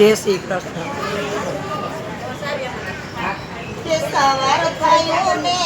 જય શ્રી કૃષ્ણ. કે સવાર થયું ને